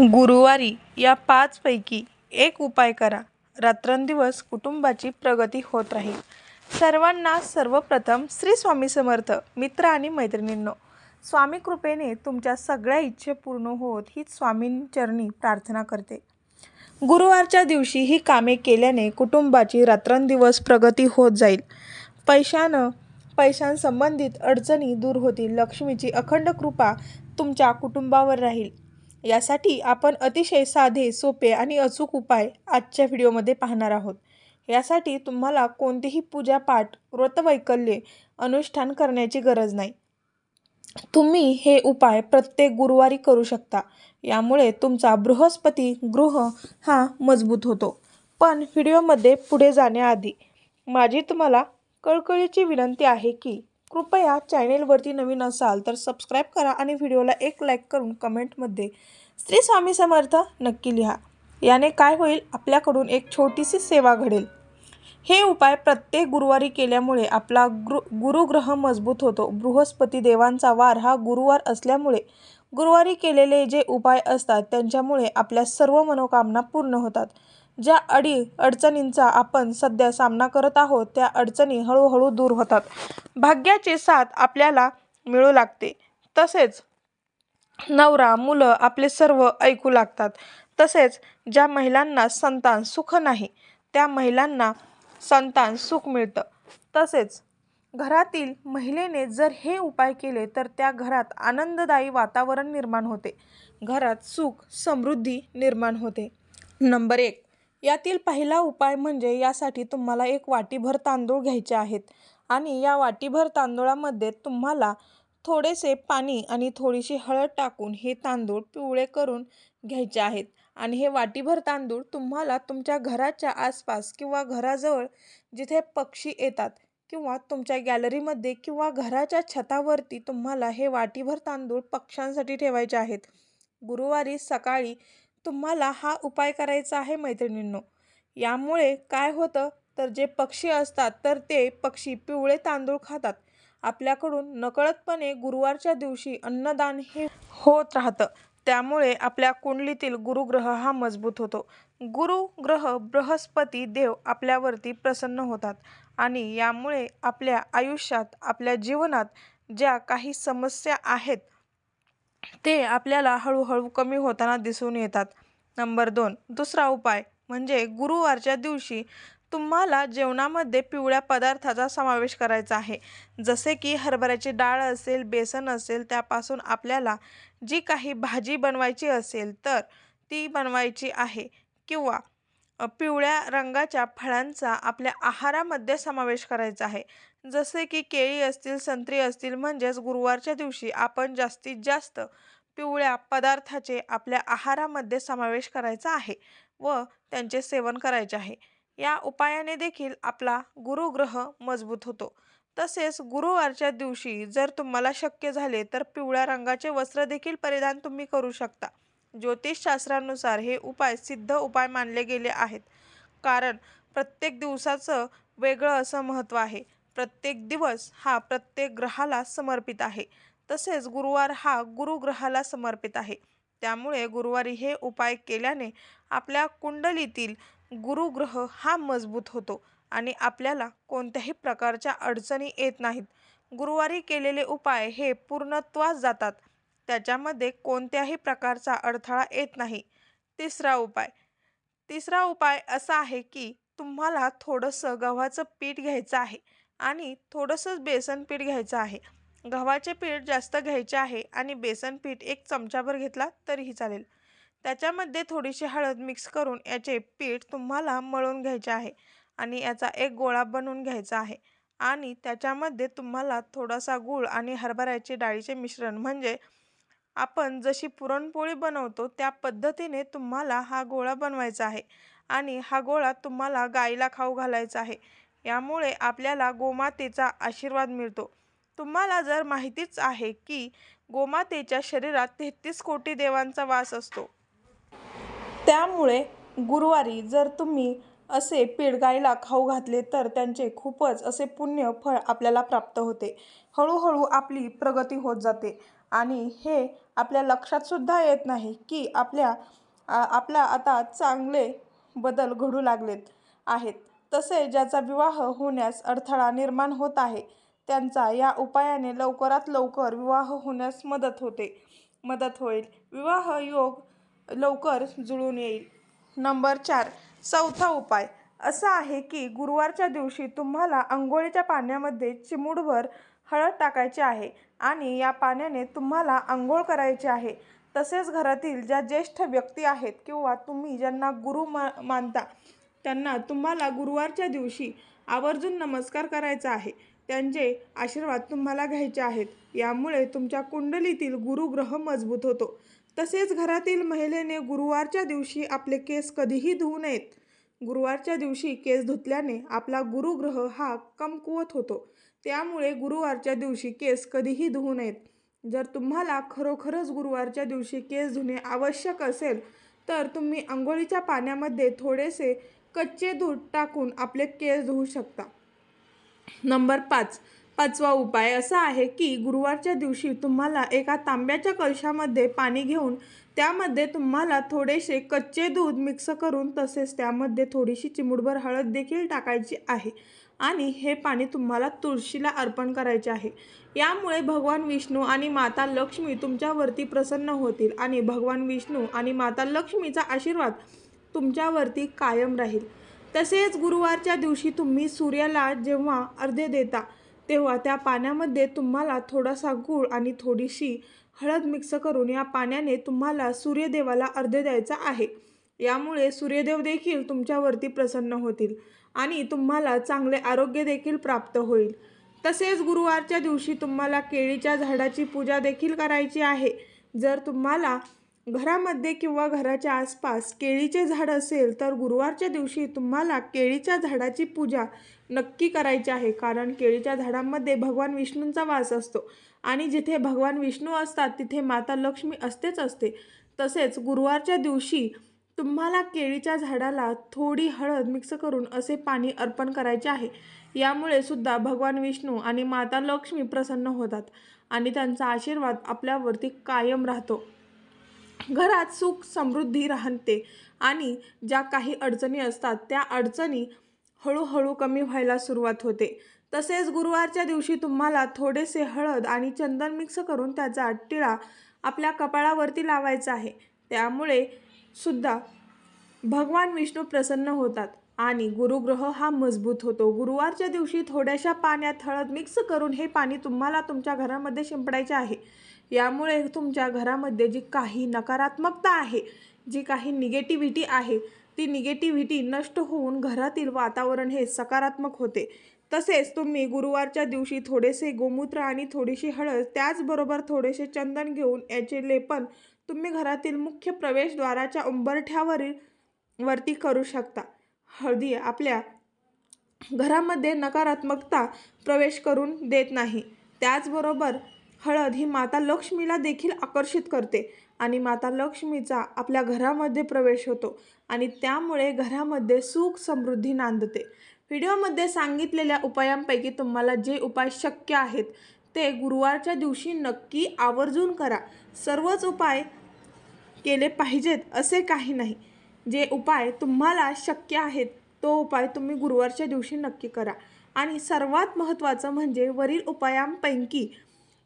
गुरुवारी या पाचपैकी एक उपाय करा. रात्रंदिवस कुटुंबाची प्रगती होत राहील. सर्वांना सर्वप्रथम श्री स्वामी समर्थ मित्र आणि मैत्रिणींनो स्वामी कृपेने तुमच्या सगळ्या इच्छे पूर्ण होत हीच स्वामींचरणी प्रार्थना करते. गुरुवारच्या दिवशी ही कामे केल्याने कुटुंबाची रात्रंदिवस प्रगती होत जाईल. पैशानं पैशांसंबंधित अडचणी दूर होतील. लक्ष्मीची अखंड कृपा तुमच्या कुटुंबावर राहील. यासाठी आपण अतिशय साधे सोपे आणि अचूक उपाय आजच्या व्हिडिओमध्ये पाहणार आहोत. यासाठी तुम्हाला कोणतीही पूजापाठ व्रतवैकल्ये अनुष्ठान करण्याची गरज नाही. तुम्ही हे उपाय प्रत्येक गुरुवारी करू शकता. यामुळे तुमचा बृहस्पती गृह हा मजबूत होतो. पण व्हिडिओमध्ये पुढे जाण्याआधी माझी तुम्हाला कळकळीची विनंती आहे की कृपया चॅनेलवरती नवीन असाल तर सबस्क्राईब करा आणि व्हिडिओला एक लाईक करून कमेंटमध्ये श्री स्वामी समर्थ नक्की लिहा. याने काय होईल? आपल्याकडून एक छोटीशी सेवा घडेल. हे उपाय प्रत्येक गुरुवारी केल्यामुळे आपला गृ गुरुग्रह मजबूत होतो. बृहस्पती देवांचा वार हा गुरुवार असल्यामुळे गुरुवारी केलेले जे उपाय असतात त्यांच्यामुळे आपल्या सर्व मनोकामना पूर्ण होतात. ज्या अडी अडचणींचा आपण सध्या सामना करत आहोत त्या अडचणी हळूहळू दूर होतात. भाग्याची साथ आपल्याला मिळू लागते. तसेच नवरा मुलं आपले सर्व ऐकू लागतात. तसेच ज्या महिलांना संतान सुख नाही त्या महिलांना संतान सुख मिळतं. तसेच घरातील महिलेने जर हे उपाय केले तर त्या घरात आनंददायी वातावरण निर्माण होते. घरात सुख समृद्धी निर्माण होते. नंबर एक यातील पहिला उपाय म्हणजे यासाठी तुम्हाला एक वाटीभर तांदूळ घ्यायचे आहेत. आणि या वाटीभर तांदूळामध्ये तुम्हाला थोडेसे पाणी आणि थोडीशी हळद टाकून हे तांदूळ पिवळे करून घ्यायचे आहेत. आणि हे वाटीभर तांदूळ तुम्हाला तुमच्या घराच्या आसपास किंवा घराजवळ जिथे पक्षी येतात किंवा तुमच्या गॅलरीमध्ये किंवा घराच्या छतावरती तुम्हाला हे वाटीभर तांदूळ पक्ष्यांसाठी ठेवायचे आहेत. गुरुवारी सकाळी तुम्हाला हा उपाय करायचा आहे मैत्रिणींनो. यामुळे काय होतं तर जे पक्षी असतात तर ते पक्षी पिवळे तांदूळ खातात. आपल्याकडून नकळतपणे गुरुवारच्या दिवशी अन्नदान हे होत राहतं. त्यामुळे आपल्या कुंडलीतील गुरुग्रह हा मजबूत होतो. गुरुग्रह बृहस्पती देव आपल्यावरती प्रसन्न होतात आणि यामुळे आपल्या आयुष्यात आपल्या जीवनात ज्या काही समस्या आहेत ते आपल्याला हळूहळू कमी होताना दिसून येतात. नंबर दोन दुसरा उपाय म्हणजे गुरुवारच्या दिवशी तुम्हाला जेवणामध्ये पिवळ्या पदार्थाचा समावेश करायचा आहे. जसे की हरभऱ्याची डाळ असेल बेसन असेल त्यापासून आपल्याला जी काही भाजी बनवायची असेल तर ती बनवायची आहे. किंवा पिवळ्या रंगाच्या फळांचा आपल्या आहारामध्ये समावेश करायचा आहे. जसे की केळी असतील संत्री असतील म्हणजेच गुरुवारच्या दिवशी आपण जास्तीत जास्त पिवळ्या पदार्थाचे आपल्या आहारामध्ये समावेश करायचा आहे व त्यांचे सेवन करायचे आहे. या उपायाने देखील आपला गुरुग्रह मजबूत होतो. तसेच गुरुवारच्या दिवशी जर तुम्हाला शक्य झाले तर पिवळ्या रंगाचे वस्त्र देखील परिधान तुम्ही करू शकता. ज्योतिषशास्त्रानुसार हे उपाय सिद्ध उपाय मानले गेले आहेत. कारण प्रत्येक दिवसाचं वेगळं असं महत्त्व आहे. प्रत्येक दिवस हा प्रत्येक ग्रहाला समर्पित आहे. तसेच गुरुवार हा गुरुग्रहाला समर्पित आहे. त्यामुळे गुरुवारी हे उपाय केल्याने आपल्या कुंडलीतील गुरुग्रह हा मजबूत होतो आणि आपल्याला कोणत्याही प्रकारच्या अडचणी येत नाहीत. गुरुवारी केलेले उपाय हे पूर्णत्वास जातात. त्याच्यामध्ये कोणत्याही प्रकारचा अडथळा येत नाही. तिसरा उपाय. तिसरा उपाय असा आहे की तुम्हाला थोडंसं गव्हाचं पीठ घ्यायचं आहे. आणि थोडंसंच बेसन पीठ घ्यायचं आहे. गव्हाचे पीठ जास्त घ्यायचे आहे आणि बेसन पीठ एक चमचाभर घेतला तरीही चालेल. त्याच्यामध्ये थोडीशी हळद मिक्स करून याचे पीठ तुम्हाला मळून घ्यायचे आहे आणि याचा एक गोळा बनवून घ्यायचा आहे. आणि त्याच्यामध्ये तुम्हाला थोडासा गूळ आणि हरभऱ्याचे डाळीचे मिश्रण म्हणजे आपण जशी पुरणपोळी बनवतो त्या पद्धतीने तुम्हाला हा गोळा बनवायचा आहे. आणि हा गोळा तुम्हाला गाईला खाऊ घालायचा आहे. यामुळे आपल्याला गोमातेचा आशीर्वाद मिळतो. तुम्हाला जर माहितीच आहे की गोमातेच्या शरीरात तेहतीस कोटी देवांचा वास असतो. त्यामुळे गुरुवारी जर तुम्ही असे पीठ खाऊ घातले तर त्यांचे खूपच असे पुण्य फळ आपल्याला प्राप्त होते. हळूहळू आपली प्रगती होत जाते. आणि हे आपल्या लक्षातसुद्धा येत नाही की आपल्या आपला आता चांगले बदल घडू लागलेत आहेत. तसे ज्याचा विवाह होण्यास अडथळा निर्माण होत आहे त्यांचा या उपायाने लवकरात लवकर विवाह होण्यास मदत होते. मदत होईल. विवाह योग लवकर जुळून येईल. नंबर चार चौथा उपाय. असा आहे की गुरुवारच्या दिवशी तुम्हाला आंघोळीच्या पाण्यामध्ये चिमूडभर हळद टाकायची आहे आणि या पाण्याने तुम्हाला आंघोळ करायची आहे. तसेच घरातील ज्या ज्येष्ठ व्यक्ती आहेत किंवा तुम्ही ज्यांना गुरु मा मानता त्यांना तुम्हाला गुरुवारच्या दिवशी आवर्जून नमस्कार करायचा आहे. त्यांचे आशीर्वाद तुम्हाला घ्यायचे आहेत. यामुळे तुमच्या कुंडलीतील गुरुग्रह मजबूत होतो. तसेच घरातील महिलेने गुरुवारच्या दिवशी आपले केस कधीही धुवू नयेत. गुरुवारच्या दिवशी केस धुतल्याने आपला गुरुग्रह हा कमकुवत होतो. त्यामुळे गुरुवारच्या दिवशी केस कधीही धुवू नयेत. जर तुम्हाला खरोखरच गुरुवारच्या दिवशी केस धुणे आवश्यक असेल तर तुम्ही आंघोळीच्या पाण्यामध्ये थोडेसे कच्चे दूध टाकून आपले केस धुवू शकता. नंबर पाच. पाचवा उपाय असा आहे की गुरुवारच्या दिवशी तुम्हाला एका तांब्याच्या कलशामध्ये पाणी घेऊन त्यामध्ये तुम्हाला थोडेसे कच्चे दूध मिक्स करून तसेच त्यामध्ये थोडीशी चिमुडभर हळद देखील टाकायची आहे आणि हे पाणी तुम्हाला तुळशीला अर्पण करायचे आहे. यामुळे भगवान विष्णू आणि माता लक्ष्मी तुमच्यावरती प्रसन्न होतील आणि भगवान विष्णू आणि माता लक्ष्मीचा आशीर्वाद तुमच्यावरती कायम राहील. तसेच गुरुवारच्या दिवशी तुम्ही सूर्याला जेव्हा अर्ध्य देता तेव्हा त्या पाण्यामध्ये तुम्हाला थोडासा गूळ आणि थोडीशी हळद मिक्स करून या पाण्याने तुम्हाला सूर्यदेवाला अर्धे द्यायचा आहे. यामुळे सूर्यदेव देखील तुमच्यावरती प्रसन्न होतील आणि तुम्हाला चांगले आरोग्य देखील प्राप्त होईल. तसेच गुरुवारच्या दिवशी तुम्हाला केळीच्या झाडाची पूजा देखील करायची आहे. जर तुम्हाला घरामध्ये किंवा घराच्या आसपास केळीचे झाड असेल तर गुरुवारच्या दिवशी तुम्हाला केळीच्या झाडाची पूजा नक्की करायची आहे. कारण केळीच्या झाडांमध्ये भगवान विष्णूंचा वास असतो. आणि जिथे भगवान विष्णू असतात तिथे माता लक्ष्मी असतेच असते. तसेच गुरुवारच्या दिवशी तुम्हाला केळीच्या झाडाला थोडी हळद मिक्स करून असे पाणी अर्पण करायचे आहे. यामुळे सुद्धा भगवान विष्णू आणि माता लक्ष्मी प्रसन्न होतात आणि त्यांचा आशीर्वाद आपल्यावरती कायम राहतो. घरात सुख समृद्धी राहते आणि ज्या काही अडचणी असतात त्या अडचणी हळूहळू कमी व्हायला सुरुवात होते. तसेच गुरुवारच्या दिवशी तुम्हाला थोडेसे हळद आणि चंदन मिक्स करून त्याचा टिळा आपल्या कपाळावरती लावायचा आहे. त्यामुळे सुद्धा भगवान विष्णू प्रसन्न होतात आणि गुरुग्रह हा मजबूत होतो. गुरुवारच्या दिवशी थोड्याशा पाण्यात हळद मिक्स करून हे पाणी तुम्हाला तुमच्या घरामध्ये शिंपडायचे आहे. यामुळे तुमच्या घरामध्ये जी काही नकारात्मकता आहे जी काही निगेटिव्हिटी आहे ती निगेटिव्हिटी नष्ट होऊन घरातील वातावरण हे सकारात्मक होते. तसेच तुम्ही गुरुवारच्या दिवशी थोडेसे गोमूत्र आणि थोडीशी हळद त्याचबरोबर थोडेसे चंदन घेऊन याचे लेपन तुम्ही घरातील मुख्य प्रवेशद्वाराच्या उंबरठ्यावरील वरती करू शकता. हळदी आपल्या घरामध्ये नकारात्मकता प्रवेश करून देत नाही. त्याचबरोबर हळद ही माता लक्ष्मीला देखील आकर्षित करते आणि माता लक्ष्मीचा आपल्या घरामध्ये प्रवेश होतो आणि त्यामुळे घरामध्ये सुख समृद्धी नांदते. व्हिडिओमध्ये सांगितलेल्या उपायांपैकी तुम्हाला जे उपाय शक्य आहेत ते गुरुवारच्या दिवशी नक्की आवर्जून करा. सर्वच उपाय केले पाहिजेत असे काही नाही. जे उपाय तुम्हाला शक्य आहेत तो उपाय तुम्ही गुरुवारच्या दिवशी नक्की करा. आणि सर्वात महत्त्वाचं म्हणजे वरील उपायांपैकी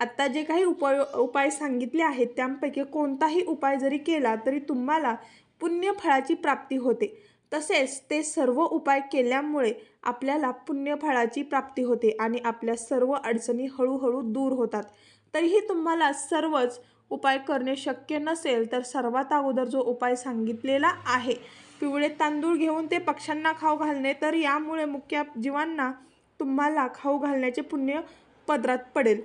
आत्ता जे काही उपाय उपाय सांगितले आहेत त्यापैकी कोणताही उपाय जरी केला तरी तुम्हाला पुण्यफळाची प्राप्ती होते. तसेच ते सर्व उपाय केल्यामुळे आपल्याला पुण्यफळाची प्राप्ती होते आणि आपल्या सर्व अडचणी हळूहळू दूर होतात. तरीही तुम्हाला सर्वच उपाय करणे शक्य नसेल तर सर्वात अगोदर जो उपाय सांगितलेला आहे पिवळे तांदूळ घेऊन ते पक्ष्यांना खाऊ घालणे तर यामुळे मुख्य जीवांना तुम्हाला खाऊ घालण्याचे पुण्य पदरात पडेल.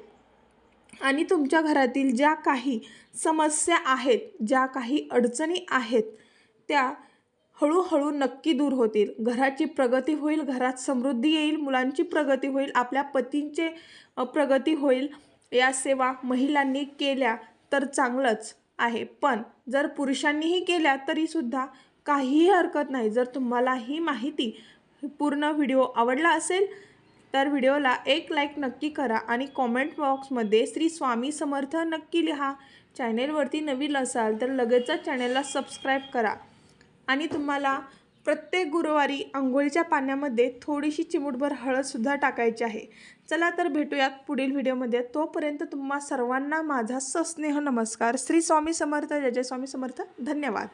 आणि तुमच्या घरातील ज्या काही समस्या आहेत ज्या काही अडचणी आहेत त्या हळूहळू नक्की दूर होतील. घराची प्रगती होईल घरात समृद्धी येईल मुलांची प्रगती होईल आपल्या पतींचे प्रगती होईल. या सेवा महिलांनी केल्या तर चांगलंच आहे. पण जर पुरुषांनीही केल्या तरीसुद्धा काहीही हरकत नाही. जर तुम्हाला ही माहिती पूर्ण व्हिडिओ आवडला असेल तर व्हिडिओला एक लाईक नक्की करा आणि कॉमेंट बॉक्समध्ये श्री स्वामी समर्थ नक्की लिहा. चॅनेलवरती नवीन असाल तर लगेचच चॅनेलला सबस्क्राईब करा. आणि तुम्हाला प्रत्येक गुरुवारी आंघोळीच्या पाण्यामध्ये थोडीशी चिमूटभर हळदसुद्धा टाकायची आहे. चला तर भेटूयात पुढील व्हिडिओमध्ये तोपर्यंत तुम्हा सर्वांना माझा सस्नेह नमस्कार. श्री स्वामी समर्थ. जय जय स्वामी समर्थ. धन्यवाद.